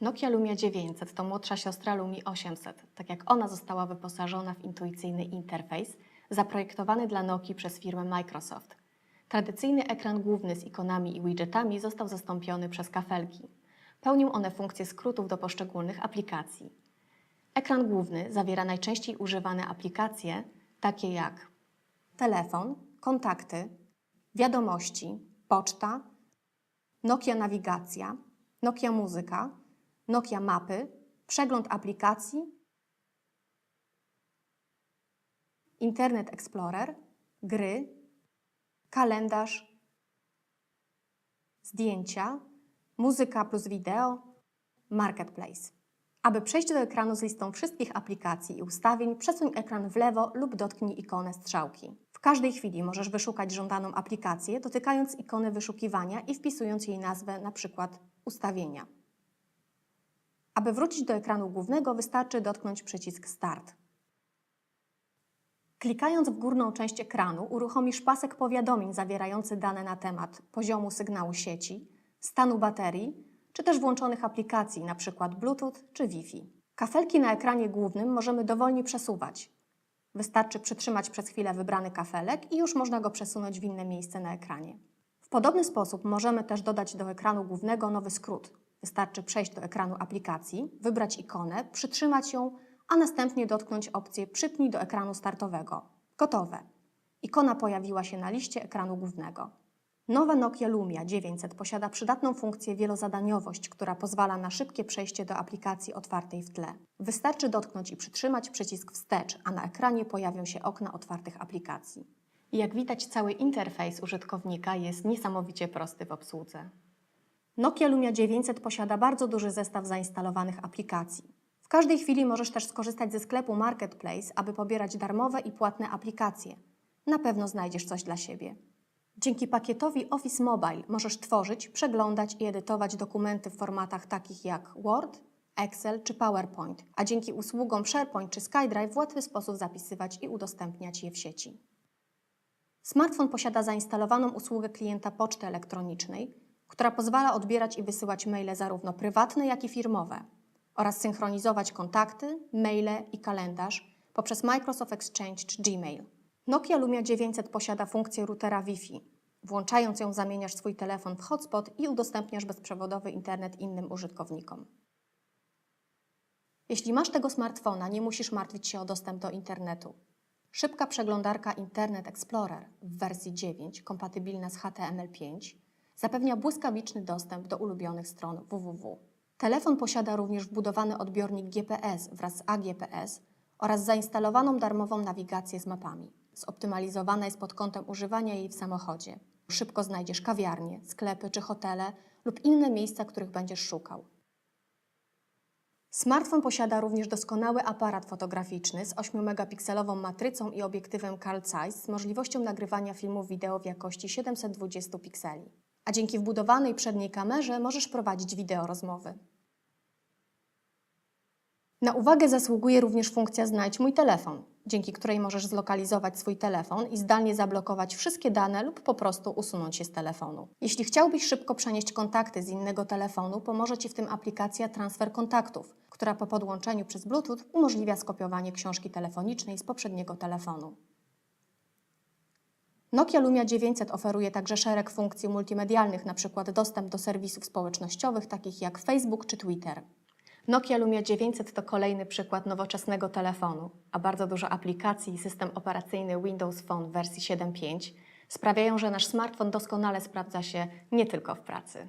Nokia Lumia 900 to młodsza siostra Lumii 800, tak jak ona została wyposażona w intuicyjny interfejs zaprojektowany dla Nokii przez firmę Microsoft. Tradycyjny ekran główny z ikonami i widgetami został zastąpiony przez kafelki. Pełnią one funkcję skrótów do poszczególnych aplikacji. Ekran główny zawiera najczęściej używane aplikacje, takie jak telefon, kontakty, wiadomości, poczta, Nokia Nawigacja, Nokia Muzyka, Nokia Mapy, przegląd aplikacji, Internet Explorer, gry, kalendarz, zdjęcia, muzyka plus wideo, marketplace. Aby przejść do ekranu z listą wszystkich aplikacji i ustawień, przesuń ekran w lewo lub dotknij ikonę strzałki. W każdej chwili możesz wyszukać żądaną aplikację, dotykając ikony wyszukiwania i wpisując jej nazwę, np. ustawienia. Aby wrócić do ekranu głównego, wystarczy dotknąć przycisk Start. Klikając w górną część ekranu, uruchomisz pasek powiadomień zawierający dane na temat poziomu sygnału sieci, stanu baterii, czy też włączonych aplikacji, np. Bluetooth czy Wi-Fi. Kafelki na ekranie głównym możemy dowolnie przesuwać. Wystarczy przytrzymać przez chwilę wybrany kafelek i już można go przesunąć w inne miejsce na ekranie. W podobny sposób możemy też dodać do ekranu głównego nowy skrót. Wystarczy przejść do ekranu aplikacji, wybrać ikonę, przytrzymać ją, a następnie dotknąć opcję Przypnij do ekranu startowego. Gotowe. Ikona pojawiła się na liście ekranu głównego. Nowa Nokia Lumia 900 posiada przydatną funkcję wielozadaniowość, która pozwala na szybkie przejście do aplikacji otwartej w tle. Wystarczy dotknąć i przytrzymać przycisk wstecz, a na ekranie pojawią się okna otwartych aplikacji. Jak widać, cały interfejs użytkownika jest niesamowicie prosty w obsłudze. Nokia Lumia 900 posiada bardzo duży zestaw zainstalowanych aplikacji. W każdej chwili możesz też skorzystać ze sklepu Marketplace, aby pobierać darmowe i płatne aplikacje. Na pewno znajdziesz coś dla siebie. Dzięki pakietowi Office Mobile możesz tworzyć, przeglądać i edytować dokumenty w formatach takich jak Word, Excel czy PowerPoint, a dzięki usługom SharePoint czy SkyDrive w łatwy sposób zapisywać i udostępniać je w sieci. Smartfon posiada zainstalowaną usługę klienta poczty elektronicznej, która pozwala odbierać i wysyłać maile zarówno prywatne, jak i firmowe oraz synchronizować kontakty, maile i kalendarz poprzez Microsoft Exchange czy Gmail. Nokia Lumia 900 posiada funkcję routera Wi-Fi. Włączając ją zamieniasz swój telefon w hotspot i udostępniasz bezprzewodowy internet innym użytkownikom. Jeśli masz tego smartfona, nie musisz martwić się o dostęp do internetu. Szybka przeglądarka Internet Explorer w wersji 9, kompatybilna z HTML5, zapewnia błyskawiczny dostęp do ulubionych stron www. Telefon posiada również wbudowany odbiornik GPS wraz z AGPS oraz zainstalowaną darmową nawigację z mapami. Zoptymalizowana jest pod kątem używania jej w samochodzie. Szybko znajdziesz kawiarnie, sklepy czy hotele lub inne miejsca, których będziesz szukał. Smartfon posiada również doskonały aparat fotograficzny z 8-megapikselową matrycą i obiektywem Carl Zeiss z możliwością nagrywania filmów wideo w jakości 720 pikseli. A dzięki wbudowanej przedniej kamerze możesz prowadzić wideo rozmowy. Na uwagę zasługuje również funkcja Znajdź mój telefon, dzięki której możesz zlokalizować swój telefon i zdalnie zablokować wszystkie dane lub po prostu usunąć je z telefonu. Jeśli chciałbyś szybko przenieść kontakty z innego telefonu, pomoże Ci w tym aplikacja Transfer Kontaktów, która po podłączeniu przez Bluetooth umożliwia skopiowanie książki telefonicznej z poprzedniego telefonu. Nokia Lumia 900 oferuje także szereg funkcji multimedialnych, np. dostęp do serwisów społecznościowych takich jak Facebook czy Twitter. Nokia Lumia 900 to kolejny przykład nowoczesnego telefonu, a bardzo dużo aplikacji i system operacyjny Windows Phone wersji 7.5 sprawiają, że nasz smartfon doskonale sprawdza się nie tylko w pracy.